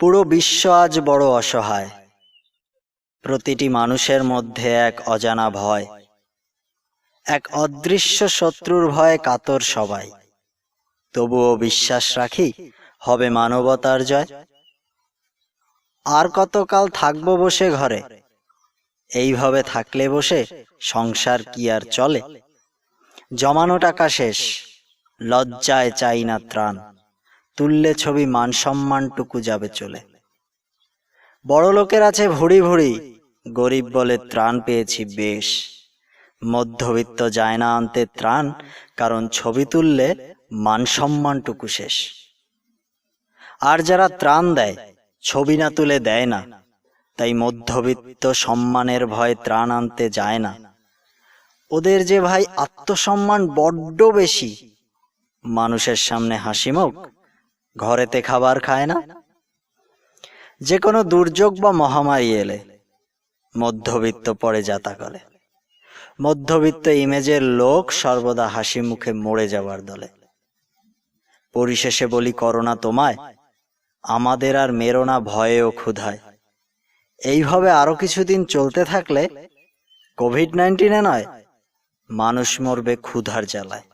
পুরো বিশ্ব আজ বড় অসহায়। প্রতিটি মানুষের মধ্যে এক অজানা ভয়, এক অদৃশ্য শত্রুর ভয়ে কাতর সবাই। তবুও বিশ্বাস রাখি, হবে মানবতার জয়। আর কতকাল থাকব বসে ঘরে? এইভাবে থাকলে বসে সংসার কি আর চলে? জমানো টাকা শেষ, লজ্জায় চাই না ত্রাণ। তুললে ছবি মান সম্মানটুকু যাবে চলে। বড় লোকের আছে ভুড়ি ভুড়ি, গরিব বলে ত্রাণ পেয়েছি বেশ। মধ্যবিত্ত যায় না আনতে ত্রাণ, কারণ ছবি তুললে মান সম্মানটুকু শেষ। আর যারা ত্রাণ দেয়, ছবি না তুলে দেয় না। তাই মধ্যবিত্ত সম্মানের ভয় ত্রাণ আনতে যায় না। ওদের যে ভাই আত্মসম্মান বড্ড বেশি। মানুষের সামনে হাসি মুখ ঘরেতে খাবার খায় না? যে কোনো দুর্যোগ বা মহামারী এলে মধ্যবিত্ত পড়ে যাতা করে মধ্যবিত্ত ইমেজের লোক সর্বদা হাসি মুখে মরে যাওয়ার দলে। পরিশেষে বলি, করোনা তোমায়, আমাদের আর মেরো না ভয়ে ক্ষুধায়। এইভাবে আরও কিছুদিন চলতে থাকলে কোভিড নাইন্টিনে নয়, মানুষ মরবে ক্ষুধার জ্বালায়।